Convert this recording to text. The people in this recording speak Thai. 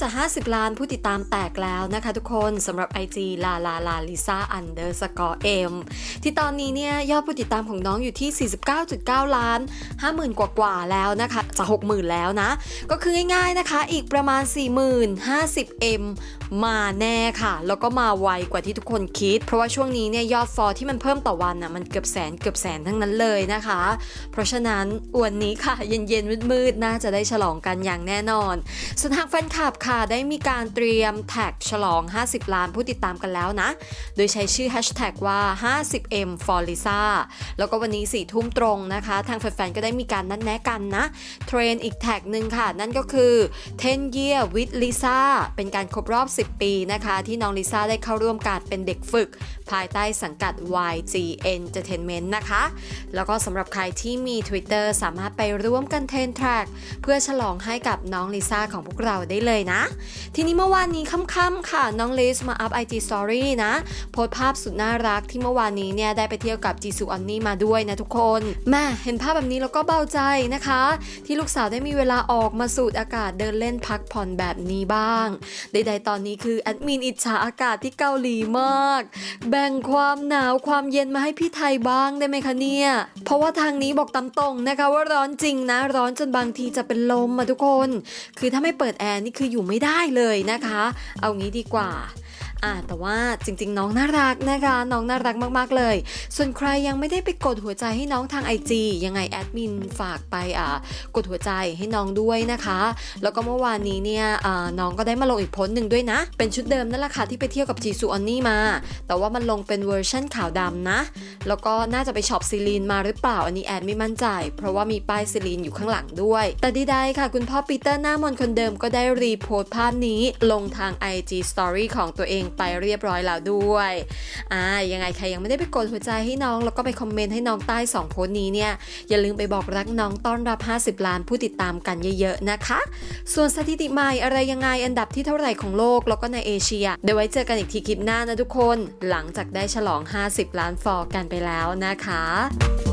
จะ 50 ล้านผู้ติดตามแตกแล้วนะคะทุกคนสำหรับ IG ลาลาลาลิซ่าอันเดอร์สกอร์เอ็มที่ตอนนี้เนี่ยยอดผู้ติดตามของน้องอยู่ที่ 49.9 ล้าน 50,000 กว่ากว่าแล้วนะคะจะ 60,000 แล้วนะ ก็คือง่ายๆนะคะ อีกประมาณ 40,000 50M มาแน่ค่ะ แล้วก็มาไวกว่าที่ทุกคนคิด เพราะว่าช่วงนี้เนี่ยยอดฟอลที่มันเพิ่มต่อวันน่ะมันเกือบแสนเกือบแสนทั้งนั้นเลยนะคะ เพราะฉะนั้นวันนี้ค่ะ เย็นๆมืดๆน่าจะได้ฉลองกันอย่างแน่นอนส่วนทางแฟนคลับค่ะได้มีการเตรียมแท็กฉลอง 50 ล้านผู้ติดตามกันแล้วนะ โดยใช้ชื่อแฮชแท็กว่า 50m for Lisa แล้วก็วันนี้4ทุ่มตรงนะคะ ทางแฟนๆก็ได้มีการนัดแนะกันนะ เทรนอีกแท็กหนึ่งค่ะ นั่นก็คือ10 year with Lisa เป็นการครบรอบ10 ปีนะคะ ที่น้องลิซ่าได้เข้าร่วมการเป็นเด็กฝึก ภายใต้สังกัด YG Entertainment นะคะ แล้วก็สำหรับใครที่มี Twitter สามารถไปร่วมกันเทรนแทร็กเพื่อฉลองให้กับน้องลิซ่าของพวกเราได้เลยนะ ทีนี้เมื่อวานนี้ค่ำๆค่ะ น้องลิซมาอัพ IG Story นะ โพสภาพสุดน่ารักที่เมื่อวานนี้เนี่ยได้ไปเที่ยวกับจีซูออนนี่มาด้วยนะทุกคนแม่เห็นภาพแบบนี้แล้วก็เบาใจนะคะ ที่ลูกสาวได้มีเวลาออกมาสูดอากาศเดินเล่นพักผ่อนแบบนี้บ้างใดๆตอนนี้คือแอดมินอิจฉาอากาศที่เกาหลีมาก แบ่งความหนาวความเย็นมาให้พี่ไทยบ้างได้ไหมคะเนี่ย เพราะว่าทางนี้บอกตามตรงนะคะว่าร้อนจริงนะ ร้อนจนบางทีจะเป็นลมอะทุกคน คือถ้าไม่เปิดแอร์นี่คืออยู่ไม่ได้เลยนะคะ เอางี้ดีกว่า อ่าแต่ว่าจริงๆ น้องน่ารักนะคะ น้องน่ารักมากๆเลย ส่วนใครยังไม่ได้ไปกดหัวใจให้น้องทาง IG ยังไงแอดมินฝากไปอ่ากดหัวใจให้น้องด้วยนะคะ แล้วก็เมื่อวานนี้เนี่ยน้องก็ได้มาลงอีกโพสต์หนึ่งด้วยนะ เป็นชุดเดิมนั่นแหละค่ะที่ไปเที่ยวกับจีซูออนนี่มา แต่ว่ามันลงเป็นเวอร์ชั่นขาวดำนะ แล้วก็น่าจะไปช็อปซีลีนมาหรือเปล่าอันนี้แอดไม่มั่นใจ เพราะว่ามีป้ายซีลีนอยู่ข้างหลังด้วย แต่ดีใดค่ะ คุณพ่อปีเตอร์หน้ามนคนเดิมก็ได้รีโพสต์ภาพนี้ลงทาง IG Story ของตัวเองไปเรียบร้อยแล้วด้วยอ่ายังไงใครยังไม่ได้ไปกดหัวใจให้น้อง แล้วก็ไปคอมเมนต์ให้น้องใต้ 2 โพสต์นี้เนี่ย อย่าลืมไปบอกรักน้องต้อนรับ 50 ล้านผู้ติดตามกันเยอะๆนะคะ ส่วนสถิติใหม่อะไรยังไงอันดับที่เท่าไหร่ของโลกแล้วก็ในเอเชีย เดี๋ยวไว้เจอกันอีกทีคลิปหน้านะทุกคน หลังจากได้ฉลอง 50 ล้านฟอลกันไปแล้วนะคะ